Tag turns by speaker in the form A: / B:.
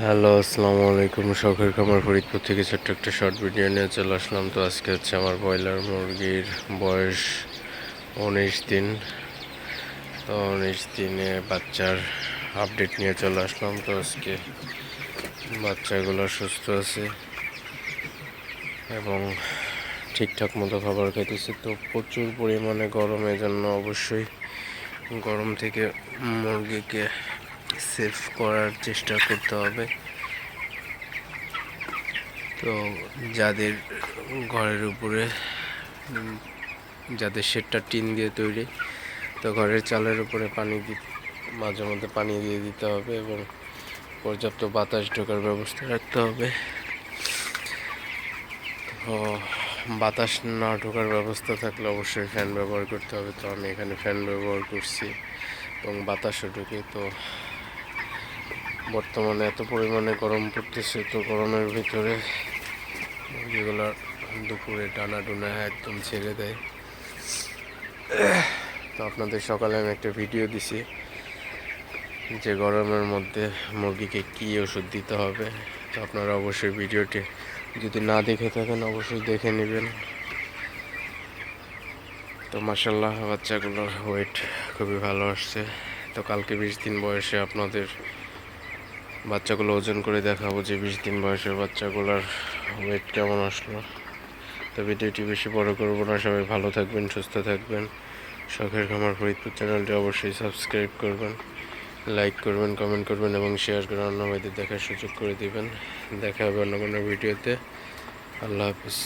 A: Hello, আসসালামু আলাইকুম। শখের খামার ফরিদপুর থেকে ছোট্ট একটা শর্ট ভিডিও নিয়ে চলে আসলাম। তো আজকে হচ্ছে আমার ব্রয়লার মুরগির বয়স উনিশ দিন। তো উনিশ দিনে বাচ্চার আপডেট নিয়ে চলে আসলাম। তো আজকে বাচ্চাগুলো সুস্থ আছে এবং ঠিকঠাক মতো খাবার খেতেছে তো প্রচুর পরিমাণে গরমের জন্য অবশ্যই গরম থেকে মুরগিকে সেভ করার চেষ্টা করতে হবে। তো যাদের ঘরের উপরে যাদের শেডটা টিন দিয়ে তৈরি, তো ঘরের চালের উপরে পানি দি, মাঝে মধ্যে পানি দিয়ে দিতে হবে এবং পর্যাপ্ত বাতাস ঢোকার ব্যবস্থা রাখতে হবে। তো বাতাস না ঢোকার ব্যবস্থা থাকলে অবশ্যই ফ্যান ব্যবহার করতে হবে। তো আমি এখানে ফ্যান ব্যবহার করছি এবং বাতাসও ঢুকে। তো বর্তমানে এত পরিমাণে গরম পড়তেছে তো গরমের ভিতরে যেগুলো দুপুরে টানা টুনা একদম ছেড়ে দেয়। তো আপনাদের সকালে আমি একটা ভিডিও দিছি যে গরমের মধ্যে মুরগিকে কী ওষুধ দিতে হবে। তো আপনারা অবশ্যই ভিডিওটি যদি না দেখে থাকেন, অবশ্যই দেখে নেবেন। তো মাসাল্লাহ বাচ্চাগুলোর ওয়েট খুবই ভালো আসছে। তো কালকে বিশ দিন বয়সে আপনাদের বাচ্চাগুলো ওজন করে দেখাবো যে বিশ দিন বয়সের বাচ্চাগুলোর ওয়েট কেমন আসলো। তো ভিডিওটি বেশি বড় করব না। সবাই ভালো থাকবেন, সুস্থ থাকবেন। শখের খামার ফরিদপুর চ্যানেলটি অবশ্যই সাবস্ক্রাইব করবেন, লাইক করবেন, কমেন্ট করবেন এবং শেয়ার করে অন্য ভাইদের দেখার সুযোগ করে দিবেন। দেখা হবে অন্য কোনো ভিডিওতে। আল্লাহ হাফিজ।